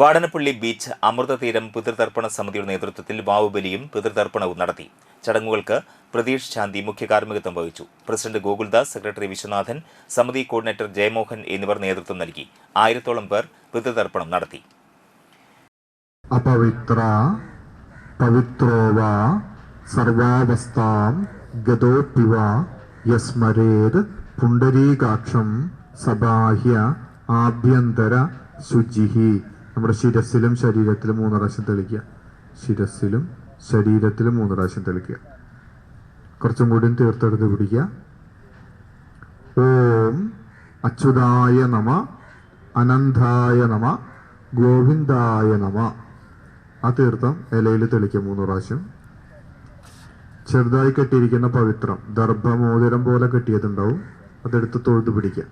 Vadanappally beach അമൃതതീരം പിതൃതർപ്പണ സമിതിയുടെ നേതൃത്വത്തിൽ വാവുബലിയും പിതൃതർപ്പണവും നടത്തി. ചടങ്ങുകൾക്ക് പ്രതീഷ് ശാന്തി മുഖ്യ കാർമ്മികത്വം വഹിച്ചു. പ്രസിഡന്റ് ഗോകുൽദാസ് സെക്രട്ടറി വിശ്വനാഥൻ സമിതി കോർഡിനേറ്റർ ജയമോഹൻ എന്നിവർ നേതൃത്വം നൽകി. ആയിരത്തോളം പേർ പിതൃതർപ്പണം നടത്തി. അപവിത്ര സർവാവസ്ഥാം യസ്മരേത് പുണ്ടരീകാക്ഷം സബാഹ്യ ആഭ്യന്തര ശുചിഹി നമ്മുടെ ശിരസിലും ശരീരത്തിലും മൂന്ന് പ്രാവശ്യം തെളിക്കുക. ശിരസിലും ശരീരത്തിലും മൂന്ന് പ്രാവശ്യം തെളിക്കുക. കുറച്ചും കൂടി തീർത്തെടുത്ത് പിടിക്കുക. ഓം അച്യുതായ നമ അനന്തായ നമ ഗോവിന്ദായ നമ. ആ തീർത്ഥം ഇലയിൽ തെളിക്കുക മൂന്ന് പ്രാവശ്യം. ചെറുതായി കെട്ടിയിരിക്കുന്ന പവിത്രം ദർഭമോതിരം പോലെ കെട്ടിയതുണ്ടാവും. അതെടുത്ത് തൊഴുതു പിടിക്കുക.